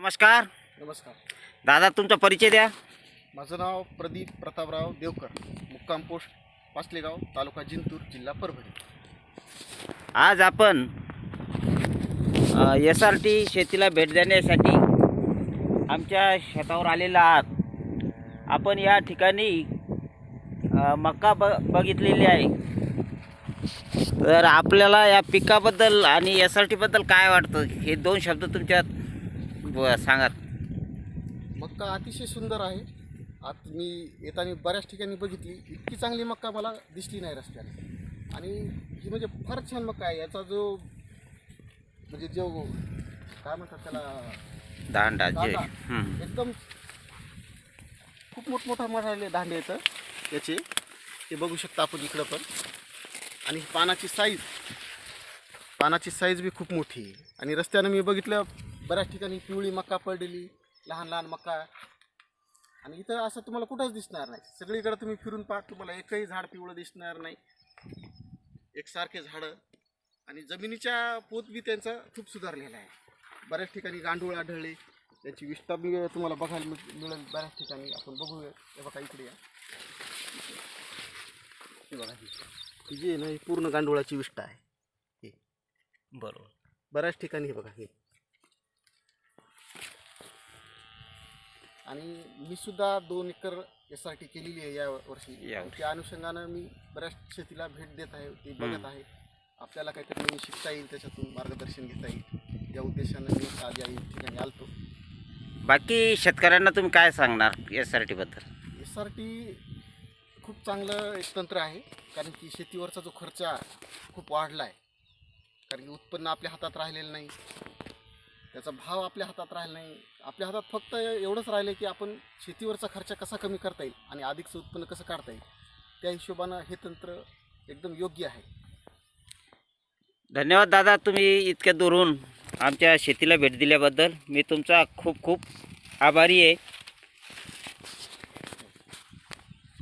नमस्कार. नमस्कार. दादा तुमचा परिचय द्या. माझं नाव प्रदीप प्रतापराव देवकर मुक्काम पोस्ट पाचलेगाव तालुका जिंतूर जिल्हा परभणी. आज आपण एस आर टी शेतीला भेट देण्यासाठी आमच्या शेतावर आलेला आहात. आपण या ठिकाणी मका ब बघितलेली आहे. तर आपल्याला या पिकाबद्दल आणि एस आर टीबद्दल काय वाटतं? हे दोन शब्द तुमच्यात ब- सांगा मक्का अतिशय सुंदर आहे. आता मी येताना बऱ्याच ठिकाणी बघितली. इतकी चांगली मक्का मला दिसली नाही रस्त्याने. आणि ही म्हणजे फार छान मक्का आहे. याचा जो म्हणजे जो काय म्हणतात त्याला? दांडा. एकदम खूप मोठमोठा मराठले दांडे येतं. याचे. ते बघू शकता आपण इकडं पण. आणि पानाची साईज पानाची साईज बी खूप मोठी आहे. आणि रस्त्यानं मी बघितलं बऱ्याच ठिकाणी पिवळी मका पडलेली लहान लहान मका. आणि इथं असं तुम्हाला कुठंच दिसणार नाही. सगळीकडे तुम्ही फिरून पहा तुम्हाला एकही झाड पिवळं दिसणार नाही. एकसारखे झाडं. आणि जमिनीच्या पोत बी त्यांचा खूप सुधारलेला आहे. बऱ्याच ठिकाणी गांडूळ आढळले. त्याची विष्ठा बी तुम्हाला बघायला मिळ- मिळेल. बऱ्याच ठिकाणी आपण बघूया. हे बघा इकडे या. हे बघा ही जी आहे ना ही पूर्ण गांडुळाची विष्ठा आहे. ही. बरोबर. बऱ्याच ठिकाणी हे बघा हे. आणि मी सुद्धा दोन एकर एस आर टी केलेली आहे या वर्षी. यावर्षी. त्या अनुषंगानं मी बऱ्याच शेतीला भेट देत आहे ते बघत. आहे. आपल्याला काहीतरी नवीन शिकता येईल त्याच्यातून मार्गदर्शन घेता येईल. या उद्देशानं मी आज या ठिकाणी आलतो. बाकी शेतकऱ्यांना तुम्ही काय सांगणार एस आर टीबद्दल एस आर टी खूप चांगलं एक तंत्र आहे कारण की शेतीवरचा जो खर्च खूप वाढला आहे कारण की उत्पन्न आपल्या हातात राहिलेलं नाही. त्याचा भाव आपल्या हातात राहिला नाही. आपल्या हातात फक्त एवढंच राहिलं की आपण शेतीवरचा खर्च कसा कमी करता येईल आणि अधिकचं उत्पन्न कसं काढता येईल. त्या हिशोबानं हे तंत्र एकदम योग्य आहे. धन्यवाद दादा तुम्ही इतक्या दुरून आमच्या शेतीला भेट दिल्याबद्दल. मी तुमचा खूप खूप आभारी आहे.